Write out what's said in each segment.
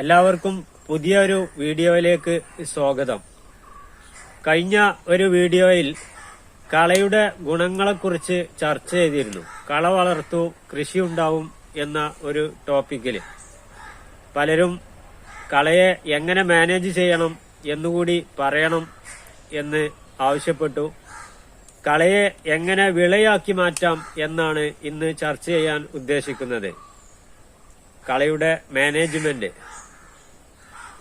എല്ലാവർക്കും പുതിയ ഒരു വീഡിയോയിലേക്ക് സ്വാഗതം. കഴിഞ്ഞ ഒരു വീഡിയോയിൽ കളയുടെ ഗുണങ്ങളെക്കുറിച്ച് ചർച്ച ചെയ്തിരുന്നു. കള വളർത്തു കൃഷി ഉണ്ടാവും എന്ന ഒരു ടോപ്പിക്കിൽ പലരും കളയെ എങ്ങനെ മാനേജ് ചെയ്യണം എന്നുകൂടി പറയണം എന്ന് ആവശ്യപ്പെട്ടു. കളയെ എങ്ങനെ വിളയാക്കി മാറ്റാം എന്നാണ് ഇന്ന് ചർച്ച ചെയ്യാൻ ഉദ്ദേശിക്കുന്നത്. കളയുടെ മാനേജ്മെന്റ്.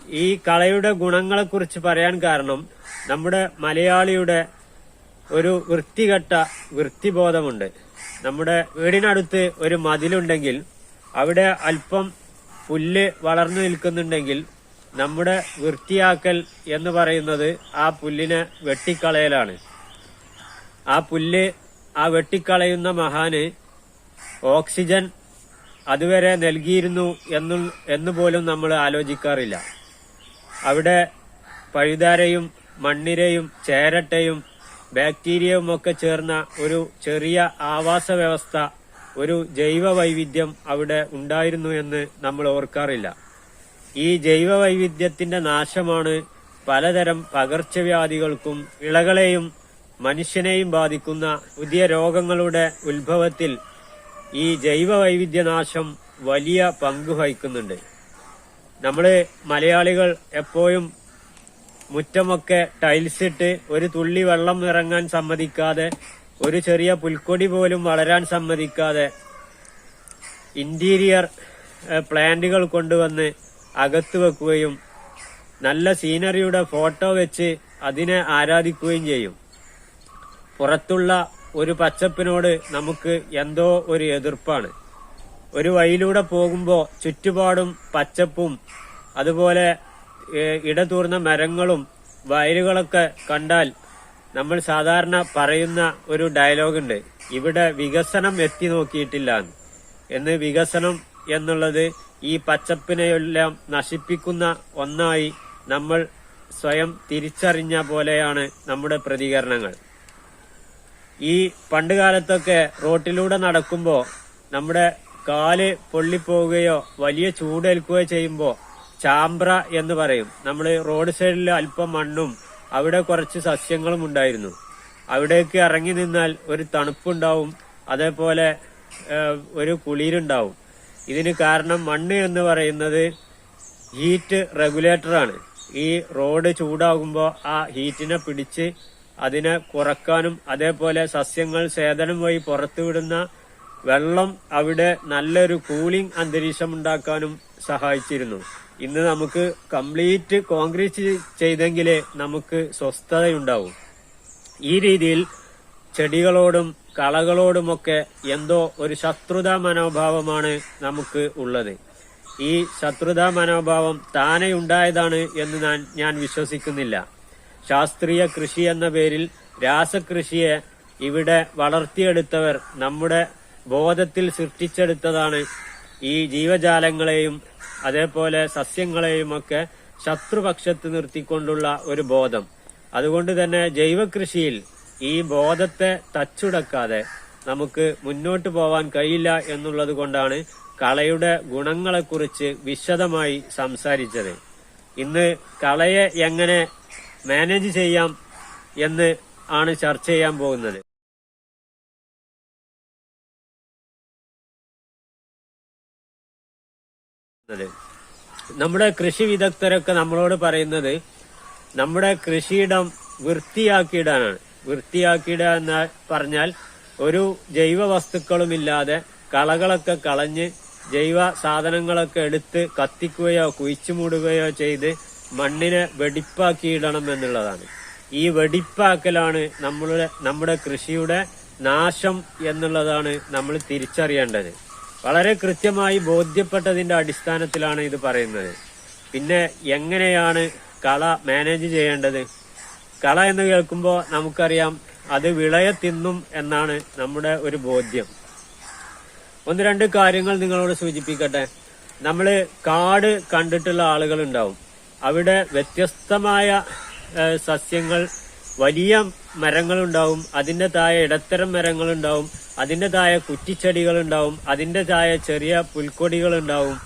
ഈ കളയുടെ ഗുണങ്ങളെക്കുറിച്ച് പറയാൻ കാരണം നമ്മുടെ മലയാളിയുടെ ഒരു വൃത്തികെട്ട വൃത്തിബോധമുണ്ട്. നമ്മുടെ വീടിനടുത്ത് ഒരു മതിലുണ്ടെങ്കിൽ അവിടെ അല്പം പുല്ല് വളർന്നു നിൽക്കുന്നുണ്ടെങ്കിൽ നമ്മുടെ വൃത്തിയാക്കൽ എന്ന് പറയുന്നത് ആ പുല്ലിനെ വെട്ടിക്കളയലാണ്. ആ പുല്ല് ആ വെട്ടിക്കളയുന്ന മഹാന് ഓക്സിജൻ അതുവരെ നൽകിയിരുന്നു എന്നു പോലും നമ്മൾ ആലോചിക്കാറില്ല. അവിടെ പഴുതാരയും മണ്ണിരയും ചേരട്ടയും ബാക്ടീരിയയും ഒക്കെ ചേർന്ന ഒരു ചെറിയ ആവാസ വ്യവസ്ഥ ഒരു ജൈവ വൈവിധ്യം അവിടെ ഉണ്ടായിരുന്നു എന്ന് നമ്മൾ ഓർക്കാറില്ല. ഈ ജൈവ വൈവിധ്യത്തിന്റെ നാശമാണ് പലതരം പകർച്ചവ്യാധികൾക്കും വിളകളെയും മനുഷ്യനെയും ബാധിക്കുന്ന പുതിയ രോഗങ്ങളുടെ ഉത്ഭവത്തിൽ ഈ ജൈവ വൈവിധ്യനാശം വലിയ പങ്ക് വഹിക്കുന്നുണ്ട്. നമ്മൾ മലയാളികൾ എപ്പോഴും മുറ്റമൊക്കെ ടൈൽസ് ഇട്ട് ഒരു തുള്ളി വെള്ളം ഇറങ്ങാൻ സമ്മതിക്കാതെ ഒരു ചെറിയ പുൽക്കൊടി പോലും വളരാൻ സമ്മതിക്കാതെ ഇന്റീരിയർ പ്ലാന്റുകൾ കൊണ്ടുവന്ന് അകത്ത് വെക്കുകയും നല്ല സീനറിയുടെ ഫോട്ടോ വെച്ച് അതിനെ ആരാധിക്കുകയും ചെയ്യും. പുറത്തുള്ള ഒരു പച്ചപ്പിനോട് നമുക്ക് എന്തോ ഒരു എതിർപ്പാണ്. ഒരു വഴിയിലൂടെ പോകുമ്പോൾ ചുറ്റുപാടും പച്ചപ്പും അതുപോലെ ഇടതൂർന്ന മരങ്ങളും വയലുകളൊക്കെ കണ്ടാൽ നമ്മൾ സാധാരണ പറയുന്ന ഒരു ഡയലോഗുണ്ട് ഇവിടെ വികസനം എത്തി നോക്കിയിട്ടില്ല എന്ന്. വികസനം എന്നുള്ളത് ഈ പച്ചപ്പിനെയെല്ലാം നശിപ്പിക്കുന്ന ഒന്നായി നമ്മൾ സ്വയം തിരിച്ചറിഞ്ഞ പോലെയാണ് നമ്മുടെ പ്രതികരണങ്ങൾ ഈ പണ്ട് കാലത്തൊക്കെ റോട്ടിലൂടെ നടക്കുമ്പോൾ നമ്മുടെ കാൽ പൊള്ളിപ്പോവുകയോ വലിയ ചൂടേൽക്കുകയോ ചെയ്യുമ്പോൾ ചാമ്പ്ര എന്ന് പറയും. നമ്മൾ റോഡ് സൈഡിൽ അല്പം മണ്ണും അവിടെ കുറച്ച് സസ്യങ്ങളും ഉണ്ടായിരുന്നു. അവിടേക്ക് ഇറങ്ങി നിന്നാൽ ഒരു തണുപ്പുണ്ടാവും അതേപോലെ ഒരു കുളിരുണ്ടാവും. ഇതിന് കാരണം മണ്ണ് എന്ന് പറയുന്നത് ഹീറ്റ് റെഗുലേറ്ററാണ്. ഈ റോഡ് ചൂടാകുമ്പോൾ ആ ഹീറ്റിനെ പിടിച്ച് അതിനെ കുറക്കാനും അതേപോലെ സസ്യങ്ങൾ സേതനം വഴി പുറത്തുവിടുന്ന വെള്ളം അവിടെ നല്ലൊരു കൂളിംഗ് അന്തരീക്ഷം ഉണ്ടാക്കാനും സഹായിച്ചിരുന്നു. ഇന്ന് നമുക്ക് കംപ്ലീറ്റ് കോൺക്രീറ്റ് ചെയ്തെങ്കിലേ നമുക്ക് സ്വസ്ഥതയുണ്ടാവും. ഈ രീതിയിൽ ചെടികളോടും കളകളോടുമൊക്കെ എന്തോ ഒരു ശത്രുതാ മനോഭാവമാണ് നമുക്ക് ഉള്ളത്. ഈ ശത്രുതാ മനോഭാവം താനെ ഉണ്ടായതാണ് എന്ന് ഞാൻ ഞാൻ വിശ്വസിക്കുന്നില്ല. ശാസ്ത്രീയ കൃഷി എന്ന പേരിൽ രാസകൃഷിയെ ഇവിടെ വളർത്തിയെടുത്തവർ നമ്മുടെ ബോധത്തിൽ സൃഷ്ടിച്ചെടുത്തതാണ് ഈ ജീവജാലങ്ങളെയും അതേപോലെ സസ്യങ്ങളെയും ഒക്കെ ശത്രുപക്ഷത്ത് നിർത്തിക്കൊണ്ടുള്ള ഒരു ബോധം. അതുകൊണ്ട് തന്നെ ജൈവകൃഷിയിൽ ഈ ബോധത്തെ തച്ചുടക്കാതെ നമുക്ക് മുന്നോട്ട് പോവാൻ കഴിയില്ല എന്നുള്ളത് കൊണ്ടാണ് കളയുടെ ഗുണങ്ങളെക്കുറിച്ച് വിശദമായി സംസാരിച്ചത്. ഇന്ന് കളയെ എങ്ങനെ മാനേജ് ചെയ്യാം എന്ന് ആണ് ചർച്ച ചെയ്യാൻ പോകുന്നത്. നമ്മുടെ കൃഷി വിദഗ്ധരൊക്കെ നമ്മളോട് പറയുന്നത് നമ്മുടെ കൃഷിയിടം വൃത്തിയാക്കിയിടാനാണ്. വൃത്തിയാക്കിയിടുക എന്ന് പറഞ്ഞാൽ ഒരു ജൈവ വസ്തുക്കളുമില്ലാതെ കളകളൊക്കെ കളഞ്ഞ് ജൈവ സാധനങ്ങളൊക്കെ എടുത്ത് കത്തിക്കുകയോ കുഴിച്ചു മൂടുകയോ ചെയ്ത് മണ്ണിനെ വെടിപ്പാക്കിയിടണം എന്നുള്ളതാണ്. ഈ വെടിപ്പാക്കലാണ് നമ്മളുടെ നമ്മുടെ കൃഷിയുടെ നാശം എന്നുള്ളതാണ് നമ്മൾ തിരിച്ചറിയേണ്ടത്. വളരെ കൃത്യമായി ബോധ്യപ്പെട്ടതിന്റെ അടിസ്ഥാനത്തിലാണ് ഇത് പറയുന്നത്. പിന്നെ എങ്ങനെയാണ് കള മാനേജ് ചെയ്യേണ്ടത്? കള എന്ന് കേൾക്കുമ്പോൾ നമുക്കറിയാം അത് വിളയെ തിന്നും എന്നാണ് നമ്മുടെ ഒരു ബോധ്യം. ഒന്ന് രണ്ട് കാര്യങ്ങൾ നിങ്ങളോട് സൂചിപ്പിക്കട്ടെ. നമ്മൾ കാട് കണ്ടിട്ടുള്ള ആളുകൾ ഉണ്ടാവും അവിടെ വ്യത്യസ്തമായ സസ്യങ്ങൾ വലിയ മരങ്ങളുണ്ടാവും അതിന്റെ താഴെ ഇടത്തരം മരങ്ങളുണ്ടാവും അതിന്റെ താഴെ കുറ്റിച്ചെടികളുണ്ടാവും അതിന്റെ താഴെ ചെറിയ പുൽക്കൊടികളുണ്ടാവും.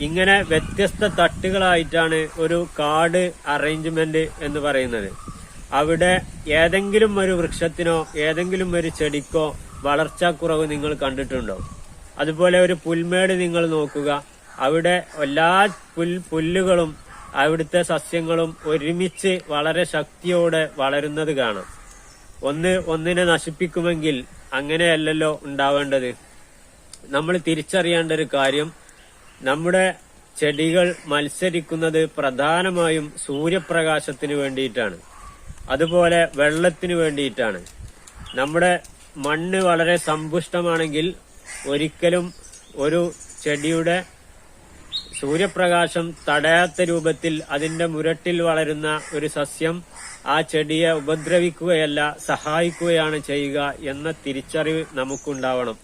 ഇങ്ങനെ വ്യത്യസ്ത തട്ടുകളായിട്ടാണ് ഒരു കാട് അറേഞ്ച്മെന്റ് എന്ന് പറയുന്നത്. അവിടെ ഏതെങ്കിലും ഒരു വൃക്ഷത്തിനോ ഏതെങ്കിലും ഒരു ചെടിക്കോ വളർച്ചാക്കുറവ് നിങ്ങൾ കണ്ടിട്ടുണ്ടോ? അതുപോലെ ഒരു പുൽമേട് നിങ്ങൾ നോക്കുക. അവിടെ എല്ലാ പുൽ പുല്ലുകളും അവിടുത്തെ സസ്യങ്ങളും ഒരുമിച്ച് വളരെ ശക്തിയോടെ വളരുന്നത് കാണാം. ഒന്ന് ഒന്നിനെ നശിപ്പിക്കുമെങ്കിൽ അങ്ങനെയല്ലല്ലോ ഉണ്ടാവേണ്ടത്. നമ്മൾ തിരിച്ചറിയേണ്ട ഒരു കാര്യം നമ്മുടെ ചെടികൾ മത്സരിക്കുന്നത് പ്രധാനമായും സൂര്യപ്രകാശത്തിന് വേണ്ടിയിട്ടാണ്. അതുപോലെ വെള്ളത്തിന് വേണ്ടിയിട്ടാണ്. നമ്മുടെ മണ്ണ് വളരെ സമ്പുഷ്ടമാണെങ്കിൽ ഒരിക്കലും ഒരു ചെടിയുടെ സൂര്യപ്രകാശം തടയാത്ത രൂപത്തിൽ അതിന്റെ മുരട്ടിൽ വളരുന്ന ഒരു സസ്യം ആ ചെടിയെ ഉപദ്രവിക്കുകയല്ല സഹായിക്കുകയാണ് ചെയ്യുക എന്ന തിരിച്ചറിവ് നമുക്കുണ്ടാവണം.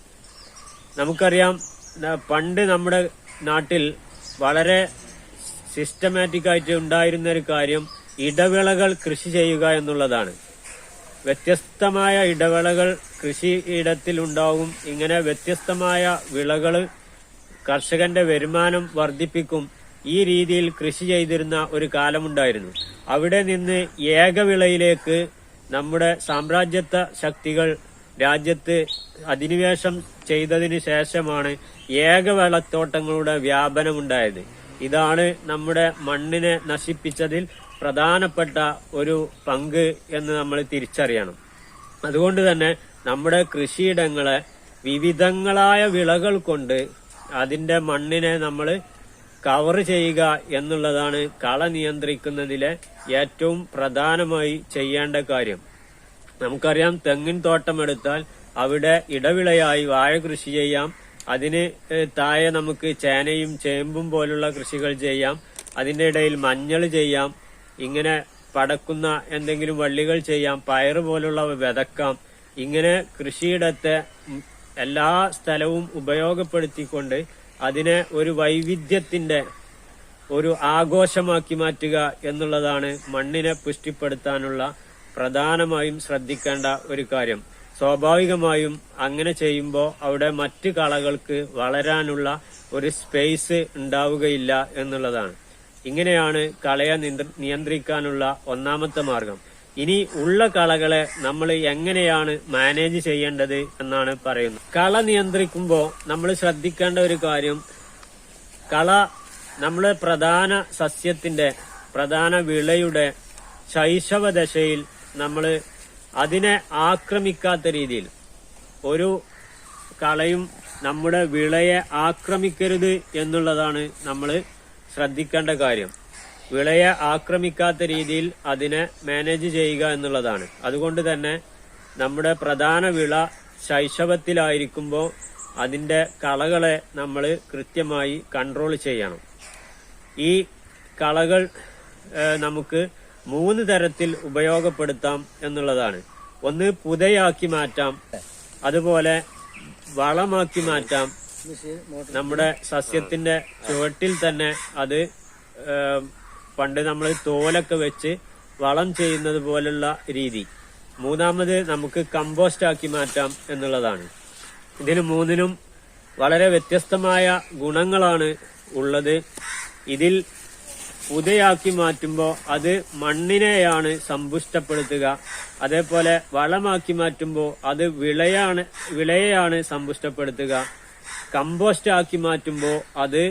നമുക്കറിയാം പണ്ട് നമ്മുടെ നാട്ടിൽ വളരെ സിസ്റ്റമാറ്റിക് ആയിട്ട് ഉണ്ടായിരുന്ന ഒരു കാര്യം ഇടവേളകൾ കൃഷി ചെയ്യുക എന്നുള്ളതാണ്. വ്യത്യസ്തമായ ഇടവേളകൾ കൃഷിയിടത്തിൽ ഉണ്ടാവും. ഇങ്ങനെ വ്യത്യസ്തമായ വിളകൾ കർഷകന്റെ വരുമാനം വർദ്ധിപ്പിക്കും ഈ രീതിയിൽ കൃഷി ചെയ്തിരുന്ന ഒരു കാലമുണ്ടായിരുന്നു. അവിടെ നിന്ന് ഏകവിളയിലേക്ക് നമ്മുടെ സാമ്രാജ്യത്വ ശക്തികൾ രാജ്യത്ത് അധിനിവേശം ചെയ്തതിനു ശേഷമാണ് ഏകവിളത്തോട്ടങ്ങളുടെ വ്യാപനമുണ്ടായത്. ഇതാണ് നമ്മുടെ മണ്ണിനെ നശിപ്പിച്ചതിൽ പ്രധാനപ്പെട്ട ഒരു പങ്ക് എന്ന് നമ്മൾ തിരിച്ചറിയണം. അതുകൊണ്ട് തന്നെ നമ്മുടെ കൃഷിയിടങ്ങളെ വിവിധങ്ങളായ വിളകൾ കൊണ്ട് അതിന്റെ മണ്ണിനെ നമ്മൾ കവർ ചെയ്യുക എന്നുള്ളതാണ് കള നിയന്ത്രിക്കുന്നതിലെ ഏറ്റവും പ്രധാനമായി ചെയ്യേണ്ട കാര്യം. നമുക്കറിയാം തെങ്ങിൻ തോട്ടം എടുത്താൽ അവിടെ ഇടവിളയായി വാഴ കൃഷി ചെയ്യാം. അതിന് താഴെ നമുക്ക് ചേനയും ചേമ്പും പോലുള്ള കൃഷികൾ ചെയ്യാം. അതിന്റെ ഇടയിൽ മഞ്ഞൾ ചെയ്യാം. ഇങ്ങനെ പടക്കുന്ന എന്തെങ്കിലും വള്ളികൾ ചെയ്യാം. പയറ് പോലുള്ളവ വിതക്കാം. ഇങ്ങനെ കൃഷിയിടത്തെ എല്ലാ സ്ഥലവും ഉപയോഗപ്പെടുത്തിക്കൊണ്ട് അതിനെ ഒരു വൈവിധ്യത്തിന്റെ ഒരു ആഘോഷമാക്കി മാറ്റുക എന്നുള്ളതാണ് മണ്ണിനെ പുഷ്ടിപ്പെടുത്താനുള്ള പ്രധാനമായും ശ്രദ്ധിക്കേണ്ട ഒരു കാര്യം. സ്വാഭാവികമായും അങ്ങനെ ചെയ്യുമ്പോൾ അവിടെ മറ്റ് കളകൾക്ക് വളരാനുള്ള ഒരു സ്പേസ് ഉണ്ടാവുകയില്ല എന്നുള്ളതാണ്. ഇങ്ങനെയാണ് കളയെ നിയന്ത്രിക്കാനുള്ള ഒന്നാമത്തെ മാർഗം. ഇനി ഉള്ള കളകളെ നമ്മൾ എങ്ങനെയാണ് മാനേജ് ചെയ്യേണ്ടത് എന്നാണ് പറയുന്നത്. കള നിയന്ത്രിക്കുമ്പോൾ നമ്മൾ ശ്രദ്ധിക്കേണ്ട ഒരു കാര്യം കള നമ്മുടെ പ്രധാന സസ്യത്തിന്റെ പ്രധാന വിളയുടെ ശൈശവ ദശയിൽ നമ്മൾ അതിനെ ആക്രമിക്കാത്ത രീതിയിൽ ഒരു കളയും നമ്മുടെ വിളയെ ആക്രമിക്കരുത് എന്നുള്ളതാണ് നമ്മൾ ശ്രദ്ധിക്കേണ്ട കാര്യം. വിളയെ ആക്രമിക്കാത്ത രീതിയിൽ അതിനെ മാനേജ് ചെയ്യുക എന്നുള്ളതാണ്. അതുകൊണ്ട് തന്നെ നമ്മുടെ പ്രധാന വിള ശൈശവത്തിലായിരിക്കുമ്പോൾ അതിന്റെ കളകളെ നമ്മൾ കൃത്യമായി കൺട്രോൾ ചെയ്യണം. ഈ കളകൾ നമുക്ക് മൂന്ന് തരത്തിൽ ഉപയോഗപ്പെടുത്താം എന്നുള്ളതാണ്. ഒന്ന് പുതയാക്കി മാറ്റാം അതുപോലെ വളമാക്കി മാറ്റാം. നമ്മുടെ സസ്യത്തിന്റെ ചുവട്ടിൽ തന്നെ അത് പണ്ട് നമ്മൾ തോലൊക്കെ വെച്ച് വളം ചെയ്യുന്നത് പോലുള്ള രീതി. മൂന്നാമത് നമുക്ക് കമ്പോസ്റ്റ് ആക്കി മാറ്റാം എന്നുള്ളതാണ്. ഇതിന് മൂന്നിനും വളരെ വ്യത്യസ്തമായ ഗുണങ്ങളാണ് ഉള്ളത്. ഇതിൽ പുതയാക്കി മാറ്റുമ്പോൾ അത് മണ്ണിനെയാണ് സമ്പുഷ്ടപ്പെടുത്തുക. അതേപോലെ വളമാക്കി മാറ്റുമ്പോൾ അത് വിളയാണ് വിളയെയാണ് സമ്പുഷ്ടപ്പെടുത്തുക. കമ്പോസ്റ്റ് ആക്കി മാറ്റുമ്പോൾ അത്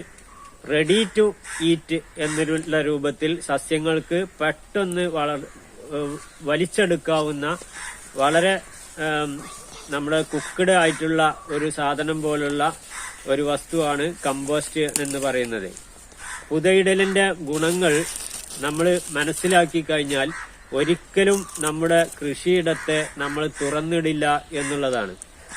റെഡി ടു ഈറ്റ് എന്നുള്ള രൂപത്തിൽ സസ്യങ്ങൾക്ക് പെട്ടെന്ന് വളർ വലിച്ചെടുക്കാവുന്ന വളരെ നമ്മുടെ കുക്കഡ് ആയിട്ടുള്ള ഒരു സാധനം പോലുള്ള ഒരു വസ്തുവാണ് കമ്പോസ്റ്റ് എന്ന് പറയുന്നത്. പുതയിടലിന്റെ ഗുണങ്ങൾ നമ്മൾ മനസ്സിലാക്കി കഴിഞ്ഞാൽ ഒരിക്കലും നമ്മുടെ കൃഷിയിടത്തെ നമ്മൾ തുറന്നിടില്ല എന്നുള്ളതാണ്.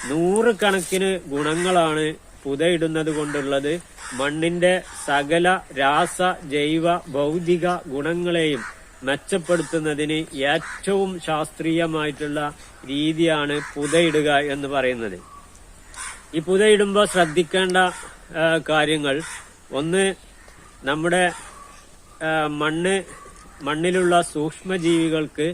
നൂറുകണക്കിന് ഗുണങ്ങളാണ് പുതയിടുന്നത് കൊണ്ടുള്ളത് മണ്ണിന്റെ സകല രാസ ജൈവ ഭൗതിക ഗുണങ്ങളെയും മെച്ചപ്പെടുത്തുന്നതിന് ഏറ്റവും ശാസ്ത്രീയമായിട്ടുള്ള രീതിയാണ് പുതയിടുക എന്ന് പറയുന്നത്. ഈ പുതയിടുമ്പോൾ ശ്രദ്ധിക്കേണ്ട കാര്യങ്ങൾ. ഒന്ന് നമ്മുടെ മണ്ണ് മണ്ണിലുള്ള സൂക്ഷ്മജീവികൾക്ക്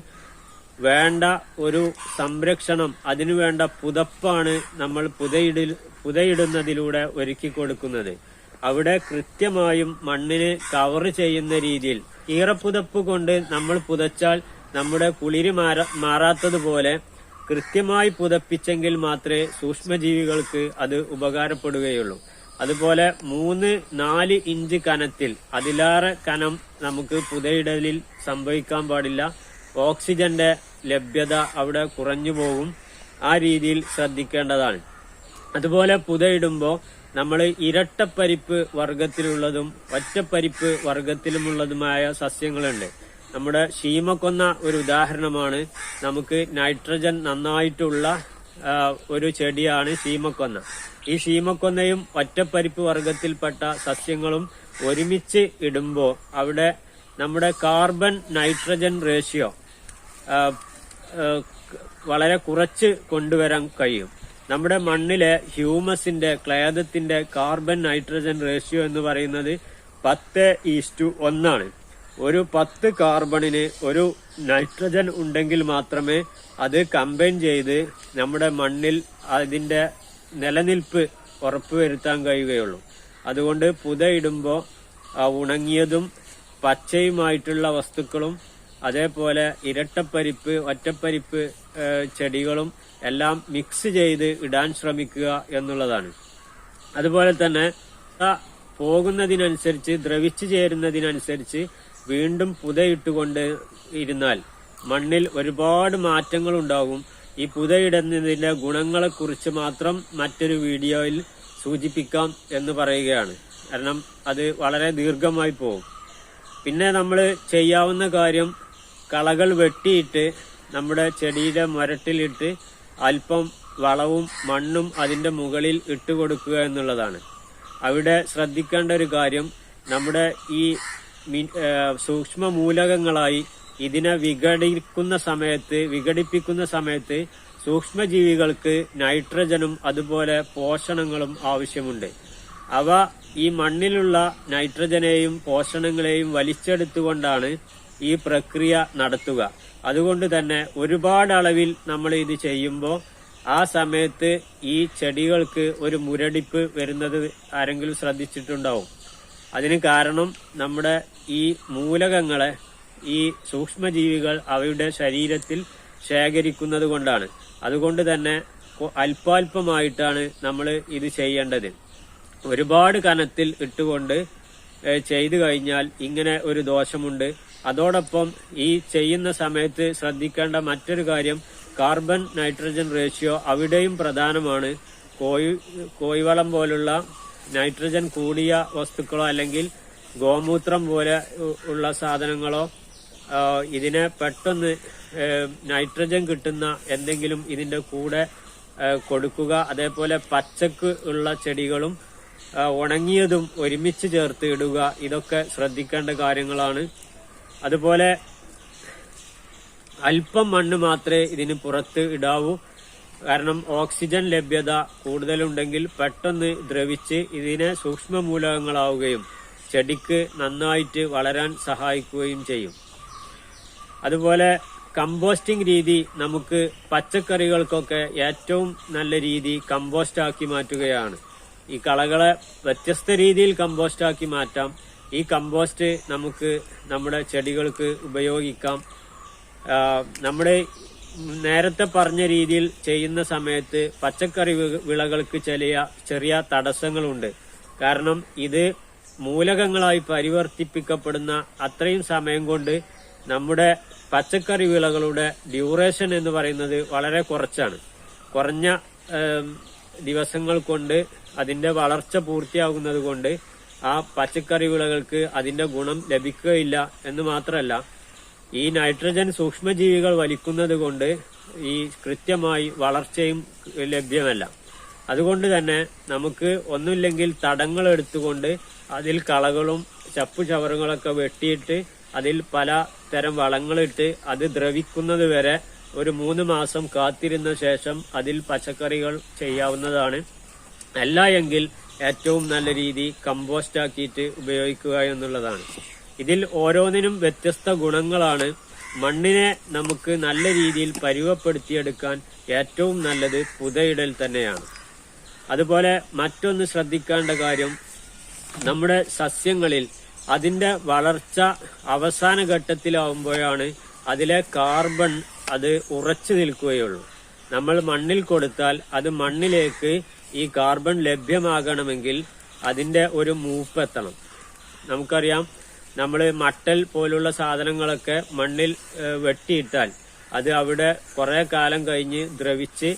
വേണ്ട ഒരു സംരക്ഷണം അതിനുവേണ്ട പുതപ്പാണ് നമ്മൾ പുതയിടിൽ പുതയിടുന്നതിലൂടെ ഒരുക്കി കൊടുക്കുന്നത്. അവിടെ കൃത്യമായും മണ്ണിന് കവർ ചെയ്യുന്ന രീതിയിൽ ഈറപ്പുതപ്പ് കൊണ്ട് നമ്മൾ പുതച്ചാൽ നമ്മുടെ കുളിരി മാറ മാറാത്തതുപോലെ കൃത്യമായി പുതപ്പിച്ചെങ്കിൽ മാത്രമേ സൂക്ഷ്മജീവികൾക്ക് അത് ഉപകാരപ്പെടുകയുള്ളൂ. അതുപോലെ മൂന്ന് നാല് ഇഞ്ച് കനത്തിൽ അതിലേറെ കനം നമുക്ക് പുതയിടലിൽ സംഭവിക്കാൻ പാടില്ല. ഓക്സിജന്റെ ലഭ്യത അവിടെ കുറഞ്ഞു പോകും. ആ രീതിയിൽ ശ്രദ്ധിക്കേണ്ടതാണ്. അതുപോലെ പുതയിടുമ്പോൾ നമ്മൾ ഇരട്ടപ്പരിപ്പ് വർഗത്തിലുള്ളതും ഒറ്റപ്പരിപ്പ് വർഗത്തിലുമുള്ളതുമായ സസ്യങ്ങളുണ്ട്. നമ്മുടെ ശീമക്കൊന്ന ഒരു ഉദാഹരണമാണ്. നമുക്ക് നൈട്രജൻ നന്നായിട്ടുള്ള ഒരു ചെടിയാണ് ശീമക്കൊന്ന. ഈ ശീമക്കൊന്നയും ഒറ്റപ്പരിപ്പ് വർഗത്തിൽപ്പെട്ട സസ്യങ്ങളും ഒരുമിച്ച് ഇടുമ്പോൾ അവിടെ നമ്മുടെ കാർബൺ നൈട്രജൻ റേഷ്യോ വളരെ കുറച്ച് കൊണ്ടുവരാൻ കഴിയും. നമ്മുടെ മണ്ണിലെ ഹ്യൂമസിന്റെ ക്ലേദത്തിന്റെ കാർബൺ നൈട്രജൻ റേഷ്യോ എന്ന് പറയുന്നത് പത്ത് ഈസ്റ്റു ഒന്നാണ്. ഒരു പത്ത് കാർബണിന് ഒരു നൈട്രജൻ ഉണ്ടെങ്കിൽ മാത്രമേ അത് കമ്പൈൻ ചെയ്ത് നമ്മുടെ മണ്ണിൽ അതിന്റെ നിലനിൽപ്പ് ഉറപ്പുവരുത്താൻ കഴിയുകയുള്ളൂ. അതുകൊണ്ട് പുതയിടുമ്പോൾ ഉണങ്ങിയതും പച്ചയുമായിട്ടുള്ള വസ്തുക്കളും അതേപോലെ ഇരട്ടപ്പരിപ്പ് ഒറ്റപ്പരിപ്പ് ചെടികളും എല്ലാം മിക്സ് ചെയ്ത് ഇടാൻ ശ്രമിക്കുക എന്നുള്ളതാണ്. അതുപോലെ തന്നെ പോകുന്നതിനനുസരിച്ച് ദ്രവിച്ചു ചേരുന്നതിനനുസരിച്ച് വീണ്ടും പുതയിട്ടുകൊണ്ട് ഇരുന്നാൽ മണ്ണിൽ ഒരുപാട് മാറ്റങ്ങൾ ഉണ്ടാകും ഈ പുതയിടുന്നതിന്റെ ഗുണങ്ങളെക്കുറിച്ച് മാത്രം മറ്റൊരു വീഡിയോയിൽ സൂചിപ്പിക്കാം എന്ന് പറയുകയാണ്. കാരണം അത് വളരെ ദീർഘമായി പോകും. പിന്നെ നമ്മൾ ചെയ്യാവുന്ന കാര്യം കളകൾ വെട്ടിയിട്ട് നമ്മുടെ ചെടിയുടെ മുരട്ടിലിട്ട് അല്പം വളവും മണ്ണും അതിന്റെ മുകളിൽ ഇട്ട് കൊടുക്കുക എന്നുള്ളതാണ്. അവിടെ ശ്രദ്ധിക്കേണ്ട ഒരു കാര്യം നമ്മുടെ ഈ സൂക്ഷ്മ മൂലകങ്ങളായി ഇതിനെ വിഘടിക്കുന്ന സമയത്ത് വിഘടിപ്പിക്കുന്ന സമയത്ത് സൂക്ഷ്മജീവികൾക്ക് നൈട്രജനും അതുപോലെ പോഷണങ്ങളും ആവശ്യമുണ്ട്. അവ ഈ മണ്ണിലുള്ള നൈട്രജനെയും പോഷണങ്ങളെയും വലിച്ചെടുത്തുകൊണ്ടാണ് ഈ പ്രക്രിയ നടത്തുക. അതുകൊണ്ട് തന്നെ ഒരുപാട് അളവിൽ നമ്മൾ ഇത് ചെയ്യുമ്പോൾ ആ സമയത്ത് ഈ ചെടികൾക്ക് ഒരു മുരടിപ്പ് വരുന്നത് ആരെങ്കിലും ശ്രദ്ധിച്ചിട്ടുണ്ടാവും. അതിന് കാരണം നമ്മുടെ ഈ മൂലകങ്ങളെ ഈ സൂക്ഷ്മജീവികൾ അവയുടെ ശരീരത്തിൽ ശേഖരിക്കുന്നത് കൊണ്ടാണ്. അതുകൊണ്ട് തന്നെ അല്പാൽപമായിട്ടാണ് നമ്മൾ ഇത് ചെയ്യേണ്ടത്. ഒരുപാട് കനത്തിൽ ഇട്ടുകൊണ്ട് ചെയ്തു കഴിഞ്ഞാൽ ഇങ്ങനെ ഒരു ദോഷമുണ്ട്. അതോടൊപ്പം ഈ ചെയ്യുന്ന സമയത്ത് ശ്രദ്ധിക്കേണ്ട മറ്റൊരു കാര്യം കാർബൺ നൈട്രജൻ റേഷ്യോ അവിടെയും പ്രധാനമാണ്. കോഴി കോഴിവളം പോലുള്ള നൈട്രജൻ കൂടിയ വസ്തുക്കളോ അല്ലെങ്കിൽ ഗോമൂത്രം പോലെ ഉള്ള സാധനങ്ങളോ ഇതിനെ പെട്ടെന്ന് നൈട്രജൻ കിട്ടുന്ന എന്തെങ്കിലും ഇതിന്റെ കൂടെ കൊടുക്കുക. അതേപോലെ പച്ചക്ക് ഉള്ള ചെടികളും ഉണങ്ങിയതും ഒരുമിച്ച് ചേർത്ത് ഇടുക. ഇതൊക്കെ ശ്രദ്ധിക്കേണ്ട കാര്യങ്ങളാണ്. അതുപോലെ അല്പം മണ്ണ് മാത്രമേ ഇതിന് പുറത്ത് ഇടാവൂ. കാരണം ഓക്സിജൻ ലഭ്യത കൂടുതലുണ്ടെങ്കിൽ പെട്ടെന്ന് ദ്രവിച്ച് ഇതിനെ സൂക്ഷ്മ മൂലകങ്ങളാവുകയും ചെടിക്ക് നന്നായിട്ട് വളരാൻ സഹായിക്കുകയും ചെയ്യും. അതുപോലെ കമ്പോസ്റ്റിംഗ് രീതി നമുക്ക് പച്ചക്കറികൾക്കൊക്കെ ഏറ്റവും നല്ല രീതി കമ്പോസ്റ്റാക്കി മാറ്റുകയാണ്. ഈ കളകളെ വ്യത്യസ്ത രീതിയിൽ കമ്പോസ്റ്റാക്കി മാറ്റാം. ഈ കമ്പോസ്റ്റ് നമുക്ക് നമ്മുടെ ചെടികൾക്ക് ഉപയോഗിക്കാം. നമ്മുടെ നേരത്തെ പറഞ്ഞ രീതിയിൽ ചെയ്യുന്ന സമയത്ത് പച്ചക്കറി വിളകൾക്ക് ചെറിയ ചെറിയ തടസ്സങ്ങളുണ്ട്. കാരണം ഇത് മൂലകങ്ങളായി പരിവർത്തിപ്പിക്കപ്പെടുന്ന അത്രയും സമയം കൊണ്ട് നമ്മുടെ പച്ചക്കറി വിളകളുടെ ഡ്യൂറേഷൻ എന്ന് പറയുന്നത് വളരെ കുറച്ചാണ്. കുറഞ്ഞ ദിവസങ്ങൾ കൊണ്ട് അതിന്റെ വളർച്ച പൂർത്തിയാകുന്നത് കൊണ്ട് ആ പച്ചക്കറി വിളകൾക്ക് അതിന്റെ ഗുണം ലഭിക്കുകയില്ല എന്ന് മാത്രമല്ല ഈ നൈട്രജൻ സൂക്ഷ്മജീവികൾ വലിക്കുന്നത് കൊണ്ട് ഈ കൃത്യമായി വളർച്ചയും ലഭ്യമല്ല. അതുകൊണ്ട് തന്നെ നമുക്ക് ഒന്നുമില്ലെങ്കിൽ തടങ്ങൾ എടുത്തുകൊണ്ട് അതിൽ കളകളും ചപ്പു ചവറുകളൊക്കെ വെട്ടിയിട്ട് അതിൽ പല തരം വളങ്ങളിട്ട് അത് ദ്രവിക്കുന്നത് വരെ ഒരു മൂന്ന് മാസം കാത്തിരുന്ന ശേഷം അതിൽ പച്ചക്കറികൾ ചെയ്യാവുന്നതാണ്. അല്ല എങ്കിൽ ഏറ്റവും നല്ല രീതി കമ്പോസ്റ്റ് ആക്കിയിട്ട് ഉപയോഗിക്കുക എന്നുള്ളതാണ്. ഇതിൽ ഓരോന്നിനും വ്യത്യസ്ത ഗുണങ്ങളാണ്. മണ്ണിനെ നമുക്ക് നല്ല രീതിയിൽ പരുവപ്പെടുത്തിയെടുക്കാൻ ഏറ്റവും നല്ലത് പുതയിടൽ തന്നെയാണ്. അതുപോലെ മറ്റൊന്ന് ശ്രദ്ധിക്കേണ്ട കാര്യം നമ്മുടെ സസ്യങ്ങളിൽ അതിന്റെ വളർച്ച അവസാന ഘട്ടത്തിലാവുമ്പോഴാണ് അതിലെ കാർബൺ അത് ഉറച്ചു നിൽക്കുകയുള്ളൂ. നമ്മൾ മണ്ണിൽ കൊടുത്താൽ അത് മണ്ണിലേക്ക് ഈ കാർബൺ ലഭ്യമാകണമെങ്കിൽ അതിന്റെ ഒരു മൂപ്പ് എത്തണം നമുക്കറിയാം നമ്മൾ മട്ടൽ പോലുള്ള സാധനങ്ങളൊക്കെ മണ്ണിൽ വെട്ടിയിട്ടാൽ അത് അവിടെ കുറേ കാലം കഴിഞ്ഞ് ദ്രവിച്ച്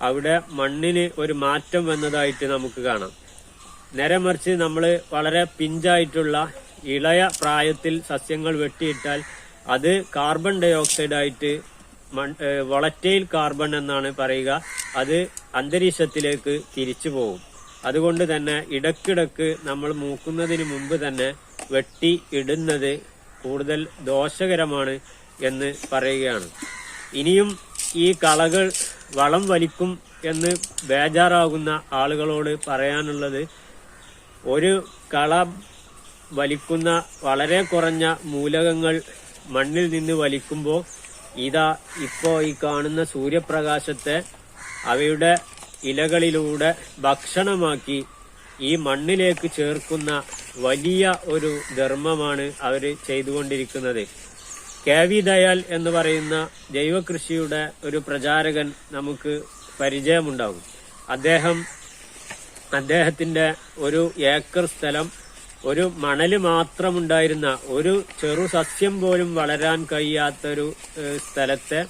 അവിടെ മണ്ണിന് ഒരു മാറ്റം വന്നതായിട്ട് നമുക്ക് കാണാം. നേരെ മറിച്ച് നമ്മൾ വളരെ പിഞ്ചായിട്ടുള്ള ഇളയ പ്രായത്തിൽ സസ്യങ്ങൾ വെട്ടിയിട്ടാൽ അത് കാർബൺ ഡൈ ഓക്സൈഡ് ആയിട്ട് വളറ്റൈൽ കാർബൺ എന്നാണ് പറയുക. അത് അന്തരീക്ഷത്തിലേക്ക് തിരിച്ചു പോകും അതുകൊണ്ട് തന്നെ ഇടക്കിടക്ക് നമ്മൾ മൂക്കുന്നതിന് മുമ്പ് തന്നെ വെട്ടി ഇടുന്നത് കൂടുതൽ ദോഷകരമാണ് എന്ന് പറയുകയാണ്. ഇനിയും ഈ കളകൾ വളം വലിക്കും എന്ന് ബേജാറാകുന്ന ആളുകളോട് പറയാനുള്ളത് ഒരു കള വലിക്കുന്ന വളരെ കുറഞ്ഞ മൂലകങ്ങൾ മണ്ണിൽ നിന്ന് വലിക്കുമ്പോൾ ഇതാ ഇപ്പോ ഈ കാണുന്ന സൂര്യപ്രകാശത്തെ അവയുടെ ഇലകളിലൂടെ ഭക്ഷണമാക്കി ഈ മണ്ണിലേക്ക് ചേർക്കുന്ന വലിയ ഒരു ധർമ്മമാണ് അവർ ചെയ്തുകൊണ്ടിരിക്കുന്നത്. കെ വി ദയാൽ എന്ന് പറയുന്ന ജൈവകൃഷിയുടെ ഒരു പ്രചാരകൻ നമുക്ക് പരിചയമുണ്ടാകും. അദ്ദേഹം അദ്ദേഹത്തിന്റെ ഒരു ഏക്കർ സ്ഥലം ഒരു മണൽ മാത്രമുണ്ടായിരുന്ന ഒരു ചെറു സസ്യം പോലും വളരാൻ കഴിയാത്തൊരു സ്ഥലത്തെ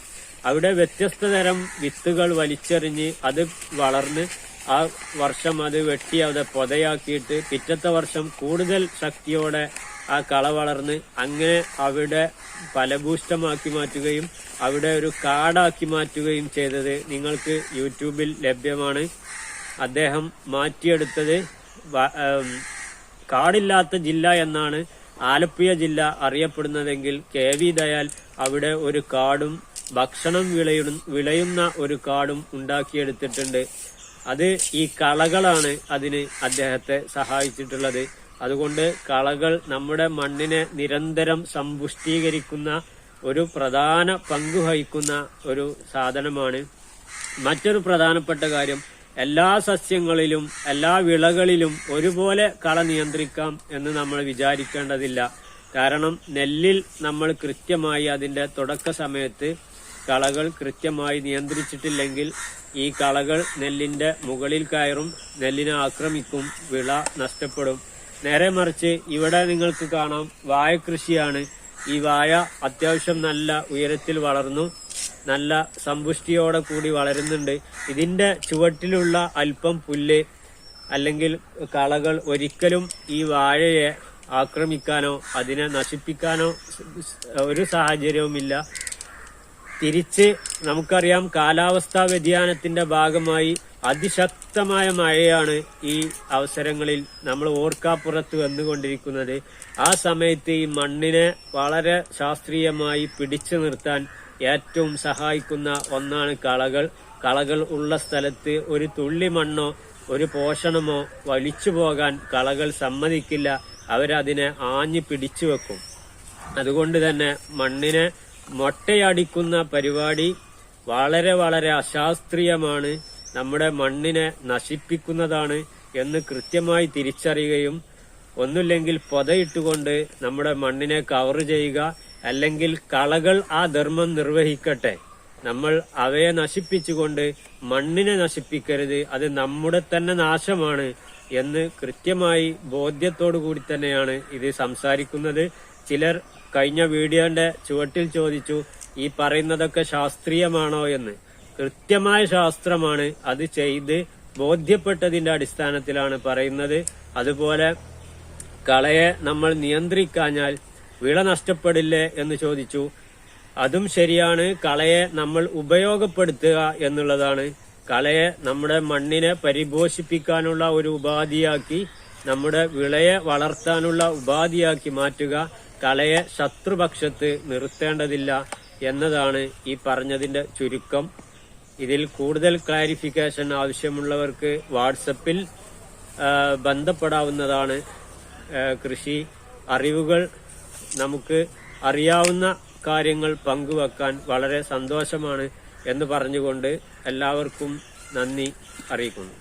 അവിടെ വ്യത്യസ്ത തരം വിത്തുകൾ വലിച്ചെറിഞ്ഞ് അത് വളർന്ന് ആ വർഷം അത് വെട്ടി അവിടെ പൊതയാക്കിയിട്ട് പിറ്റത്തെ വർഷം കൂടുതൽ ശക്തിയോടെ ആ കള വളർന്ന് അങ്ങനെ അവിടെ ഫലഭൂഷ്ടമാക്കി മാറ്റുകയും അവിടെ ഒരു കാടാക്കി മാറ്റുകയും ചെയ്തത് നിങ്ങൾക്ക് യൂട്യൂബിൽ ലഭ്യമാണ്. അദ്ദേഹം മാറ്റിയെടുത്തത് കാടില്ലാത്ത ജില്ല എന്നാണ് ആലപ്പുഴ ജില്ല അറിയപ്പെടുന്നതെങ്കിൽ കെ വി ദയാൽ അവിടെ ഒരു കാടും ഭക്ഷണം വിളയുന്ന വിളയുന്ന ഒരു കാടും ഉണ്ടാക്കിയെടുത്തിട്ടുണ്ട്. അത് ഈ കളകളാണ് അതിന് അദ്ദേഹത്തെ സഹായിച്ചിട്ടുള്ളത്. അതുകൊണ്ട് കളകൾ നമ്മുടെ മണ്ണിനെ നിരന്തരം സമ്പുഷ്ടീകരിക്കുന്ന ഒരു പ്രധാന പങ്ക് വഹിക്കുന്ന ഒരു സാധനമാണ്. മറ്റൊരു പ്രധാനപ്പെട്ട കാര്യം എല്ലാ സസ്യങ്ങളിലും എല്ലാ വിളകളിലും ഒരുപോലെ കള നിയന്ത്രിക്കാം എന്ന് നമ്മൾ വിചാരിക്കേണ്ടതില്ല. കാരണം നെല്ലിൽ നമ്മൾ കൃത്യമായി അതിന്റെ തുടക്ക സമയത്ത് കളകൾ കൃത്യമായി നിയന്ത്രിച്ചിട്ടില്ലെങ്കിൽ ഈ കളകൾ നെല്ലിന്റെ മുകളിൽ കയറും നെല്ലിനെ ആക്രമിക്കും വിള നഷ്ടപ്പെടും. നേരെ മറിച്ച് ഇവിടെ നിങ്ങൾക്ക് കാണാം വാഴ കൃഷിയാണ്. ഈ വാഴ അത്യാവശ്യം നല്ല ഉയരത്തിൽ വളർന്നു നല്ല സമ്പുഷ്ടിയോടെ കൂടി വളരുന്നുണ്ട്. ഇതിന്റെ ചുവട്ടിലുള്ള അല്പം പുല്ല് അല്ലെങ്കിൽ കളകൾ ഒരിക്കലും ഈ വാഴയെ ആക്രമിക്കാനോ അതിനെ നശിപ്പിക്കാനോ ഒരു സാഹചര്യവുമില്ല. തിരിച്ച് നമുക്കറിയാം കാലാവസ്ഥാ വ്യതിയാനത്തിന്റെ ഭാഗമായി അതിശക്തമായ മഴയാണ് ഈ അവസരങ്ങളിൽ നമ്മൾ ഓർക്കാപ്പുറത്ത് വന്നുകൊണ്ടിരിക്കുന്നത്. ആ സമയത്ത് ഈ മണ്ണിനെ വളരെ ശാസ്ത്രീയമായി പിടിച്ചു നിർത്താൻ ഏറ്റവും സഹായിക്കുന്ന ഒന്നാണ് കളകൾ. കളകൾ ഉള്ള സ്ഥലത്ത് ഒരു തുള്ളി മണ്ണോ ഒരു പോഷണമോ വലിച്ചു പോകാൻ കളകൾ സമ്മതിക്കില്ല. അവരതിനെ ആഞ്ഞു പിടിച്ചു വെക്കും. അതുകൊണ്ട് തന്നെ മണ്ണിനെ മൊട്ടയടിക്കുന്ന പരിപാടി വളരെ വളരെ അശാസ്ത്രീയമാണ്. നമ്മുടെ മണ്ണിനെ നശിപ്പിക്കുന്നതാണ് എന്ന് കൃത്യമായി തിരിച്ചറിയുകയും ഒന്നുമില്ലെങ്കിൽ പൊതയിട്ടുകൊണ്ട് നമ്മുടെ മണ്ണിനെ കവർ ചെയ്യുക അല്ലെങ്കിൽ കളകൾ ആ ധർമ്മം നിർവഹിക്കട്ടെ. നമ്മൾ അവയെ നശിപ്പിച്ചുകൊണ്ട് മണ്ണിനെ നശിപ്പിക്കരുത്. അത് നമ്മുടെ തന്നെ നാശമാണ് എന്ന് കൃത്യമായി ബോധ്യത്തോടു കൂടി തന്നെയാണ് ഇത് സംസാരിക്കുന്നത്. ചിലർ കഴിഞ്ഞ വീഡിയോന്റെ ചുവട്ടിൽ ചോദിച്ചു ഈ പറയുന്നതൊക്കെ ശാസ്ത്രീയമാണോ? എന്ന്. കൃത്യമായ ശാസ്ത്രമാണ് അത് ചെയ്ത് ബോധ്യപ്പെട്ടതിന്റെ അടിസ്ഥാനത്തിലാണ് പറയുന്നത്. അതുപോലെ കളയെ നമ്മൾ നിയന്ത്രിക്കാഞ്ഞാൽ വിള നഷ്ടപ്പെടില്ലേ എന്ന് ചോദിച്ചു. അതും ശരിയാണ്. കളയെ നമ്മൾ ഉപയോഗപ്പെടുത്തുക എന്നുള്ളതാണ്. കളയെ നമ്മുടെ മണ്ണിനെ പരിപോഷിപ്പിക്കാനുള്ള ഒരു ഉപാധിയാക്കി നമ്മുടെ വിളയെ വളർത്താനുള്ള ഉപാധിയാക്കി മാറ്റുക കളയെ ശത്രുപക്ഷത്ത് നിർത്തേണ്ടതില്ല എന്നതാണ് ഈ പറഞ്ഞതിന്റെ ചുരുക്കം. ഇതിൽ കൂടുതൽ ക്ലാരിഫിക്കേഷൻ ആവശ്യമുള്ളവർക്ക് വാട്സപ്പിൽ ബന്ധപ്പെടാവുന്നതാണ്. കൃഷി അറിവുകൾ നമുക്ക് അറിയാവുന്ന കാര്യങ്ങൾ പങ്കുവെക്കാൻ വളരെ സന്തോഷമാണ് എന്ന് പറഞ്ഞുകൊണ്ട് എല്ലാവർക്കും നന്ദി അറിയിക്കുന്നു.